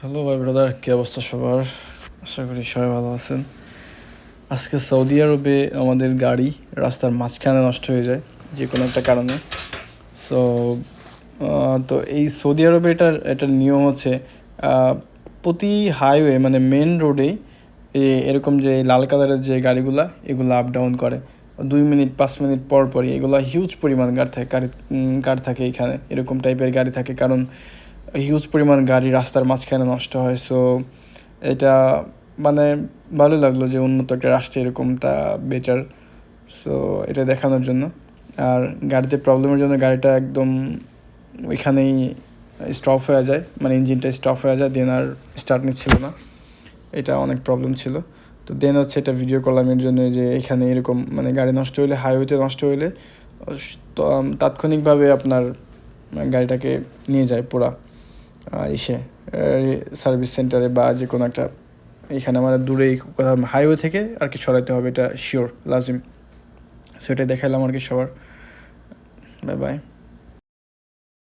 Hello ভাই brother কী অবস্থা সবার? আশা করি সবাই ভালো আছেন। আজকে সৌদি আরবে আমাদের গাড়ি রাস্তার মাঝখানে নষ্ট হয়ে যায়, যে কোনো একটা কারণে। সো তো এই সৌদি আরবে এটার এটার নিয়ম হচ্ছে প্রতি হাইওয়ে মানে মেন রোডেই এরকম যে লাল কালারের যে গাড়িগুলা, এগুলো আপ ডাউন করে। দুই মিনিট, পাঁচ মিনিট পর পরই এগুলো হিউজ পরিমাণ গাড়ি থাকে, গাড়ি গাড়ি থাকে এখানে। এরকম টাইপের গাড়ি থাকে, কারণ হিউজ পরিমাণ গাড়ি রাস্তার মাঝখানে নষ্ট হয় সো এটা মানে ভালো লাগল যে উন্নত একটা রাষ্ট্রে এরকমটা বেটার সো এটা দেখানোর জন্য। আর গাড়িতে প্রবলেমের জন্য গাড়িটা একদম ওইখানেই স্টপ হয়ে যায় মানে ইঞ্জিনটা স্টপ হয়ে যায় দেন আর স্টার্ট নিচ্ছিল না। এটা অনেক প্রবলেম ছিল। তো দেন হচ্ছে এটা ভিডিও করলাম এর জন্য যে এখানে এরকম মানে গাড়ি নষ্ট হইলে হাইওয়েতে নষ্ট হইলে তাৎক্ষণিকভাবে আপনার গাড়িটাকে নিয়ে যায় পুরা। ইসে সার্ভিস সেন্টারে বা যে কোনো একটা, এখানে আমাদের দূরেই কোথাও হাইওয়ে থেকে আর কি সরাইতে হবে, এটা শিওর লাজিম। সেটাই দেখাইলাম আর কি সবার। Bye bye